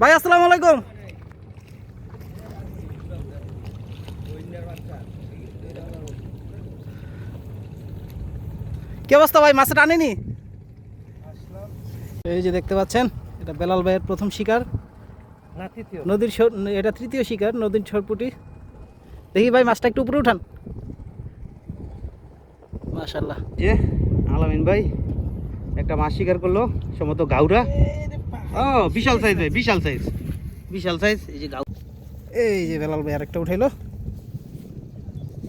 ভাই আসসালামু আলাইকুম। কি অবস্থা ভাই মাছ টানেনি এই যে দেখতে পাচ্ছেন এটা বেলাল ভাইয়ের প্রথম শিকার। নদীর এটা তৃতীয় শিকার নদীর ছরপুটি। দেখি ভাই মাছটা একটু উপরে উঠান। মাশাল্লাহ যে আলামিন ভাই একটা মাছ শিকার করল সম্ভবত গাউরা। ও, বিশাল সাইজ বিশাল সাইজ বিশাল সাইজ এই যে গাউ এই যে বেলাল ভাই আরেকটা উঠাইলো।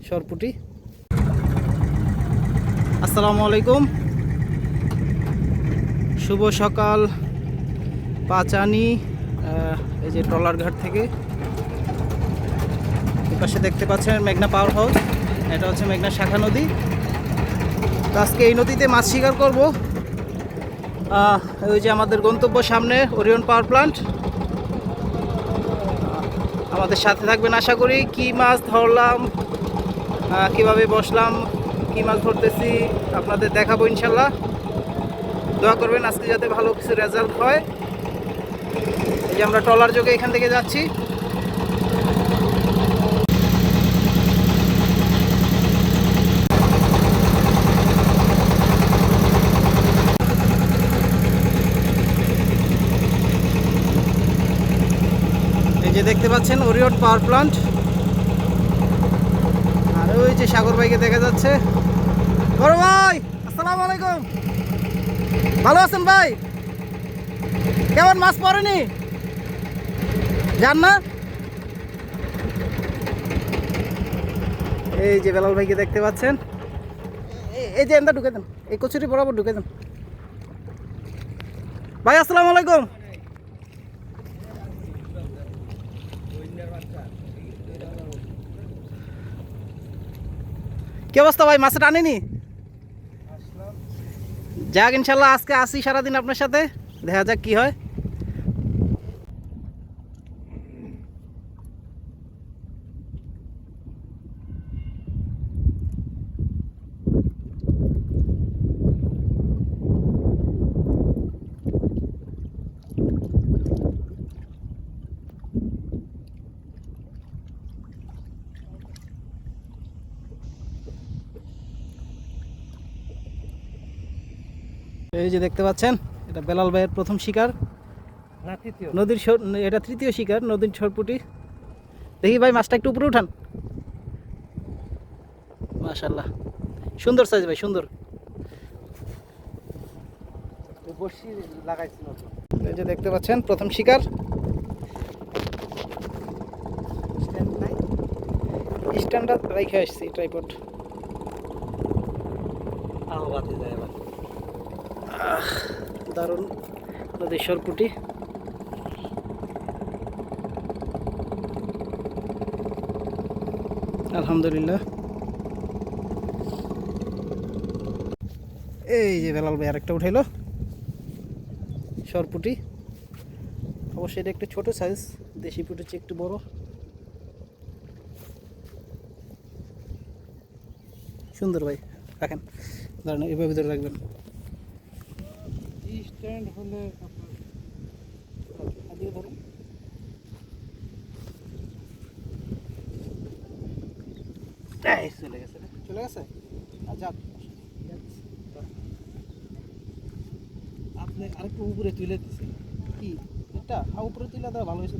সরপুটি। আসসালামু আলাইকুম। শুভ সকাল। পাচানি এই যে ট্রলার ঘাট থেকে। পাশে দেখতে পাচ্ছেন মেঘনা পাওয়ার হাউস এটা হচ্ছে মেঘনা শাখা নদী। আজকে এই নদীতে মাছ শিকার করব। ওই যে আমাদের গন্তব্য সামনে ওরিয়ন পাওয়ার প্লান্ট। আমাদের সাথে থাকবেন আশা করি। কি মাছ ধরলাম কীভাবে বসলাম, কি মাছ ধরতেছি, আপনাদের দেখাবো ইনশাল্লাহ। দোয়া করবেন আজকে যাতে ভালো কিছু রেজাল্ট হয়। এই যে আমরা ট্রলার যোগে এখান থেকে যাচ্ছি। যে দেখতে পাচ্ছেন ওরিয়ন পাওয়ার প্লান্ট। আর ওই যে সাগর ভাইকে দেখা যাচ্ছে। বড় ভাই, আসসালামু আলাইকুম। ভালো আছেন ভাই? কেমন মাছ পড়েনি? যান না। এই যে বেলাল ভাইকে দেখতে পাচ্ছেন। এই যে এন্দা ঢুকে দেন। এই কচুরি বরাবর ঢুকে দেন। ভাই, আসসালামু আলাইকুম। কি অবস্থা ভাই মাছ টানেনি যাক, ইনশাল্লাহ আজকে আসি সারাদিন আপনার সাথে। দেখা যাক কি হয়। এই যে দেখতে পাচ্ছেন এটা বেলাল ভাইয়ের প্রথম শিকার। নদীর এটা তৃতীয় শিকার নদীর ছরপুটি দেখি ভাই মাছটা একটু উপরে উঠান। মাশাল্লাহ সুন্দর সাইজ ভাই সুন্দর। এই যে দেখতে পাচ্ছেন প্রথম শিকার। স্ট্যান্ডার্ড রেখে আসছি ট্রাইপড আলো বাতি যায় দারুণ। নদীর সরপুটি। আলহামদুলিল্লাহ। এই যে বেলাল ভাই আরেকটা উঠাইলো। সরপুটি। অবশ্যই এটা একটু ছোট সাইজ দেশি পুটের চেয়ে একটু বড়। সুন্দর ভাই, রাখেন। দাঁড়ান এভাবে ধরে রাখবেন। স্ট্যান্ড হলে এই চলে গেছে। চলে গেছে যাক আপনি আরেকটু উপরে তুলে দিছে কি এটা আর উপরে তুলে দেওয়া ভালো হয়েছে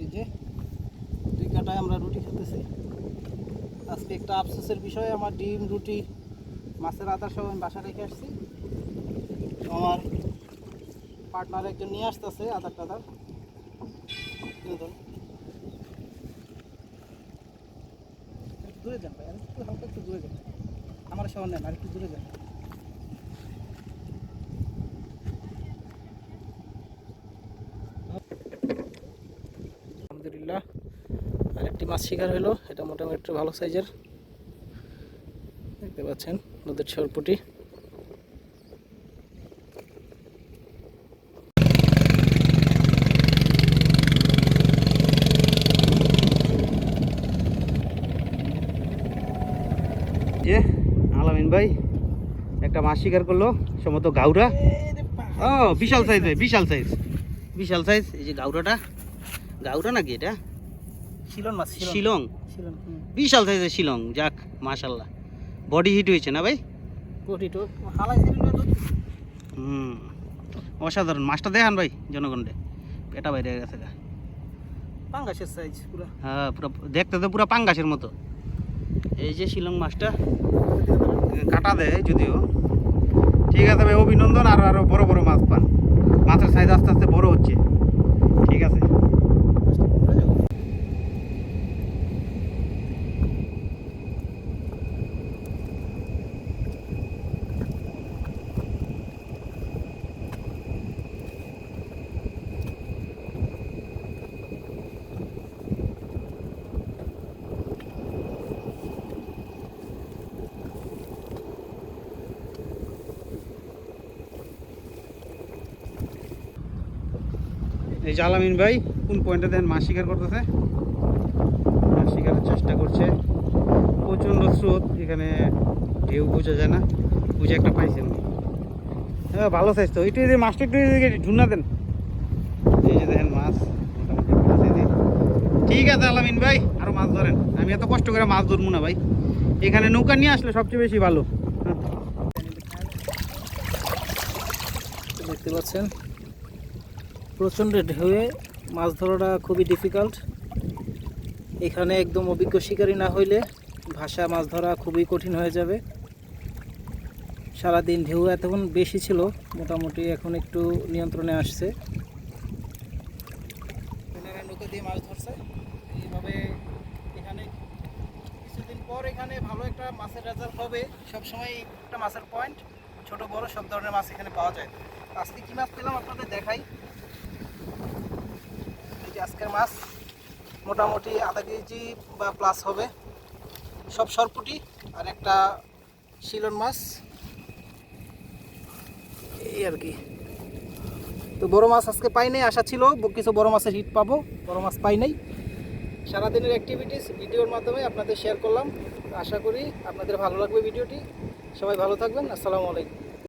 এই যে, দুই কাটায় আমরা রুটি খেতেছি আজকে একটা আফসোসের বিষয়, আমার ডিম, রুটি মাছের আদার সব আমি বাসা রেখে আসছি। আমার পার্টনার একজন নিয়ে আসতেছে আদার টাদার। কিনে ধরুন। একটু দূরে যান ভাই একটু হালকা একটু দূরে যান। আমার সবার নেন, আর একটু দূরে যান। আলহামদুলিল্লাহ, আরেকটি মাছ শিকার হলো। এটা মোটামুটি একটু ভালো সাইজের। দেখতে পাচ্ছেন নদীর সরপুটি। যে আলামিন ভাই একটা মাছ শিকার করল সম্ভবত গাউরা। ও বিশাল সাইজ ভাই বিশাল সাইজ বিশাল সাইজ এই যে গাউরাটা। গাউরা নাকি এটা? শিলন মাছ শিলং। বিশাল সাইজের শিলং যাক মাশাল্লাহ। বডি হিট হয়েছে না ভাই? হুম। অসাধারণ। মাছটা দেখান ভাই জনগণে পেটা বাইরে গেছে। পাঙ্গাসের সাইজ পুরো। হ্যাঁ পুরো দেখতে তো পুরো পাঙ্গাসের মতো। এই যে শিলং মাছটা কাটা দেয় যদিও। ঠিক আছে ভাই অভিনন্দন। আরও আরও বড় বড় মাছ পান। মাছের সাইজ আস্তে আস্তে বড় হচ্ছে। ঠিক আছে। এই যে আলামিন ভাই কোন পয়েন্টে দেন? মাছ শিকার করতেছে। মাছ শিকারের চেষ্টা করছে। প্রচণ্ড স্রোত, এখানে ঢেউ বোঝা যায় না। বুঝে একটা পাইছেন হ্যাঁ ভালো সাইজ তো একটু মাছটা একটু ঢুনা দেন। এই যে দেখেন মাছ ঠিক আছে আলামিন ভাই আরও মাছ ধরেন। আমি এত কষ্ট করে মাছ ধরবো না ভাই। এখানে নৌকা নিয়ে আসলে সবচেয়ে বেশি ভালো। দেখতে পাচ্ছেন? প্রচণ্ড ঢেউয়ে মাছ ধরাটা খুবই ডিফিকাল্ট এখানে একদম অভিজ্ঞ শিকারী না হইলে ভাষা মাছ ধরা খুবই কঠিন হয়ে যাবে। সারাদিন ঢেউ এতক্ষণ বেশি ছিল, মোটামুটি এখন একটু নিয়ন্ত্রণে আসছে। দিয়ে মাছ ধরছে। এইভাবে এখানে কিছুদিন পর এখানে ভালো একটা মাছের হবে। একটা মাছের পয়েন্ট ছোট বড় সব ধরনের মাছ এখানে পাওয়া যায়। আজকে কি মাছ পেলাম আপনাদের দেখাই। আজকের মাছ, মোটামুটি আধা কেজি বা প্লাস হবে। সব সরপুটি আর একটা শিলন মাছ। এই আর কি। তো বড় মাছ আজকে পাই নাই, আশা ছিল কিছু বড় মাছের হিট পাবো, বড় মাছ পাই নাই। সারাদিনের অ্যাক্টিভিটিস ভিডিওর মাধ্যমে আপনাদের শেয়ার করলাম। আশা করি আপনাদের ভালো লাগবে ভিডিওটি সবাই ভালো থাকবেন, আসসালামু আলাইকুম।